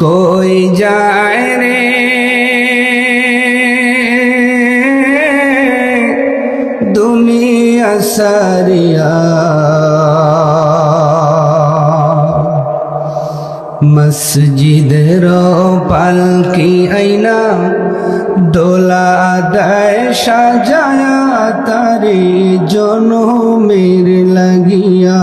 কই যায় রে। দুনিয়া সারিয়া। মসজিদের পালকি আইনা দোলা দেয় সাজায়া তারে জনমের লাগিয়া।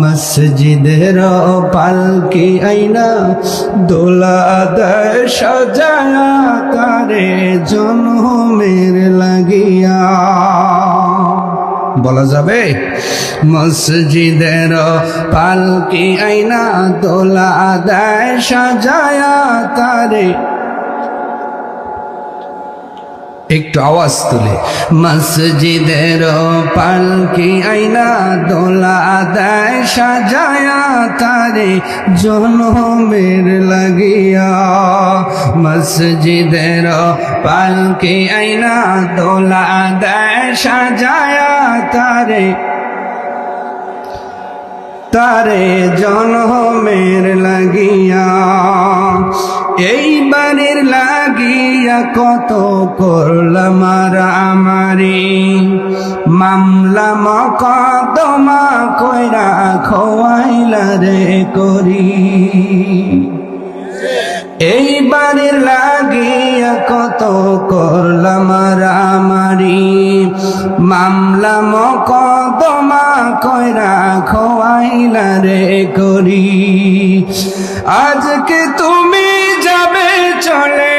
মসজিদের পালকি আইনা দোলা দেয় সাজায়া তারে জনমের লাগিয়া। বলা যাবে, মসজিদের পালকি আইনা দোলা দেয় সাজায়া তারে একটু আওয়াজ তুলে। মসজিদের পালকি আইনা দোলা দেয়, সাজায়া তারে জনমের লাগিয়া। মসজিদের পালকি আইনা দোলা দেয়, সাজায়া তারে তারে জনমের লাগিয়া। এই বাড়ির লাগিয়া কত করলাম আর আমারি। মামলা মকদমা কইরা খোয়াইলা রে করি। এই বাড়ির লাগিয়া কত করলাম রামারি মামলা মকদমা কইরা খোয়াইলা রে করি। আজকে তুমি চলে।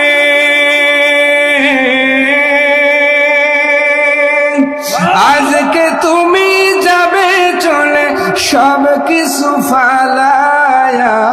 আজকে তুমি যাবে চলে সব কিছু ফালায়া।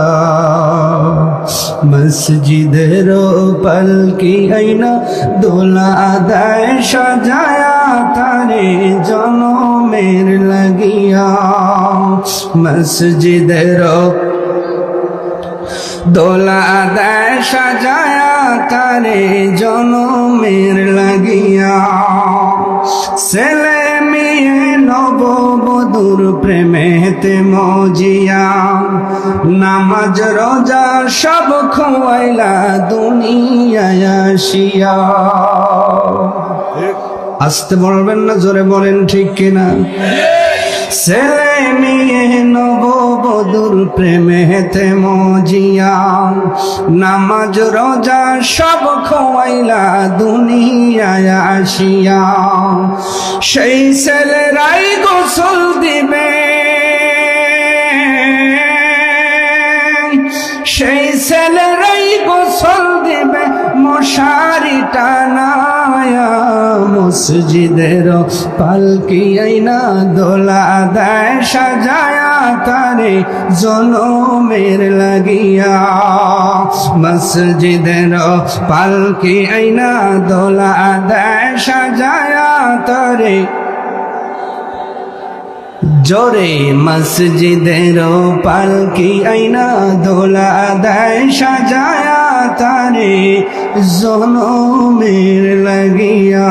মসজিদের পালকি আইনা দোলা দেয় সাজায়া তারে জনমের লাগিয়া মসজিদের দোলা দেয় সাজায়া তারে জনমের লাগিয়া ছেলে মেয়ে নববধুর প্রেমেতে মজিয়া নামাজ রোজা সব খোয়াইলা দুনিয়ায় আসিয়া। আসতে বলবেন না জোরে বলেন ঠিক কিনা? ছেলে মেয়ে প্রেমেতে মজিয়া। নামাজ, রোজা সব খোয়াইলা দুনিয়ায় আসিয়া। সেই ছেলেরাই গোসল দিবে। সেই ছেলেরাই গোসল দিবে। মশারি টানায়া মসজিদের পালকি আইনা দোলা দেয়, সাজায়া তারে জনমের লাগিয়া। মসজিদের পালকি আইনা দোলা দেয়, সাজায়া তারে জোরে। মসজিদের পালকি আইনা দোলা দেয়, সাজায়া তারে জনমের লাগিয়া।